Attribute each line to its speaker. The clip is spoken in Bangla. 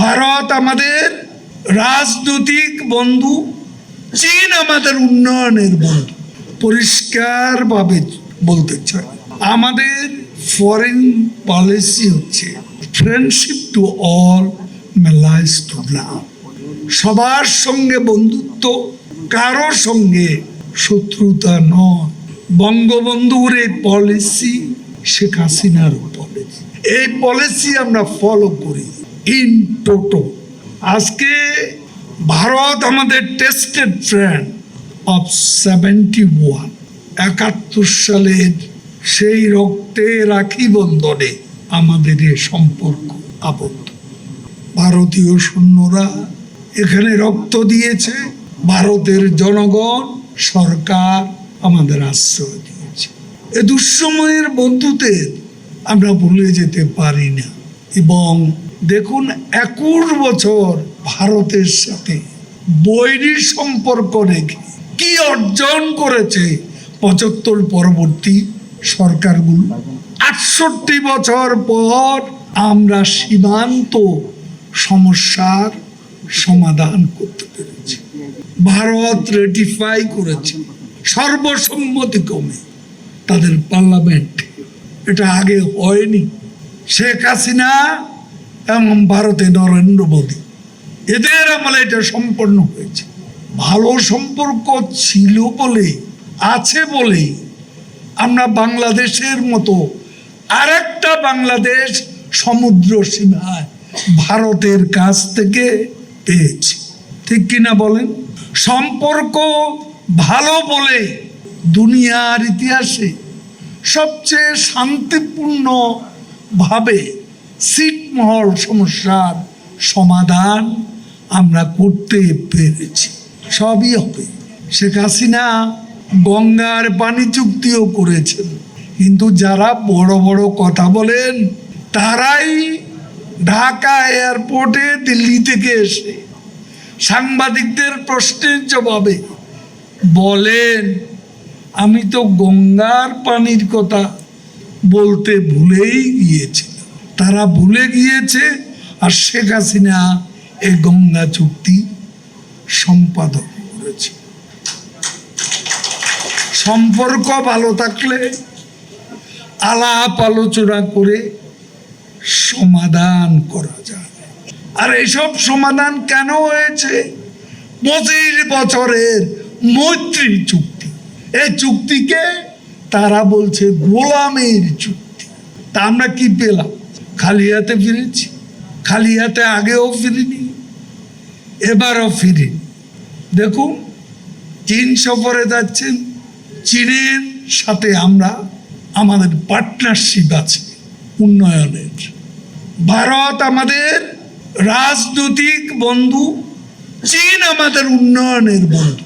Speaker 1: ভারত আমাদের রাজনৈতিক বন্ধু, চীন আমাদের উন্নয়নের বন্ধু, পরিষ্কারভাবে বলতে চাই। আমাদের ফরেন পলিসি হচ্ছে friendship to all malice to love সবার সঙ্গে বন্ধুত্ব কারও সঙ্গে শত্রুতা নয়। বঙ্গবন্ধুর এই পলিসি শেখ হাসিনার পলিসি এই পলিসি আমরা ফলো করি। ইন টোটো আজকে ভারত আমাদের tested friend of seventy one একাত্তর সালের সেই রক্তে রাখি বন্ধনে আমাদের এ সম্পর্ক আবদ্ধ। ভারতীয় সৈন্যরা এখানে রক্ত দিয়েছে, ভারতের জনগণ, সরকার আমাদের আশ্রয় দিয়েছে। এ দুঃসময়ের বন্ধুদের আমরা ভুলে যেতে পারি না, এবং দেখুন, একুশ বছর ভারতের সাথে বৈরী সম্পর্ক রেখে কি অর্জন করেছে পঁচাত্তর পরবর্তী সরকারগুলো? আটষট্টি বছর পর আমরা সীমান্ত সমস্যার সমাধান করতে পেরেছি। ভারত রেটিফাই করেছে সর্বসম্মতি সর্বসম্মতিক্রমে তাদের পার্লামেন্ট এটা আগে হয়নি। শেখ হাসিনা এবং ভারতে নরেন্দ্র মোদী এদের আমলে এটা সম্পন্ন হয়েছে। ভালো সম্পর্ক ছিল বলে, আছে বলে আমরা বাংলাদেশের মতো আরেকটা বাংলাদেশ সমুদ্র সীমায় ভারতের কাছ থেকে পেয়েছি। ঠিক কিনা বলেন? সম্পর্ক ভালো বলে দুনিয়ার ইতিহাসে সবচেয়ে শান্তিপূর্ণ ছিটমহল সমস্যার সমাধান আমরা করতে পেরেছি। সবই হবে। শেখ হাসিনা গঙ্গার পানি চুক্তিও করেছেন। কিন্তু যারা বড় বড় কথা বলেন, তারাই ঢাকা এয়ারপোর্টে দিল্লি থেকে এসে সাংবাদিকদের প্রশ্নের জবাবে বলেন, আমি তো গঙ্গার পানির কথা বলতে ভুলেই গিয়েছিলাম তারা ভুলে গিয়েছে আর শেখ হাসিনা এই গঙ্গা চুক্তি সম্পাদন করেছে। সম্পর্ক ভালো থাকলে, আলাপ আলোচনা করে সমাধান করা যায়। আর এইসব সমাধান কেন হয়েছে? পঁচিশ বছরের মৈত্রী চুক্তি। এই চুক্তিকে তারা বলছে গোলামের চুক্তি। তা আমরা কি পেলাম? খালি হাতে ফিরেছি, খালি হাতে আগেও ফিরিনি, এবারও ফিরি। দেখুন, চীন সফরে যাচ্ছেন, চীনের সাথে আমরা আমাদের পার্টনারশিপ আছে উন্নয়নের। ভারত আমাদের রাজনৈতিক বন্ধু, চীন আমাদের উন্নয়নের বন্ধু।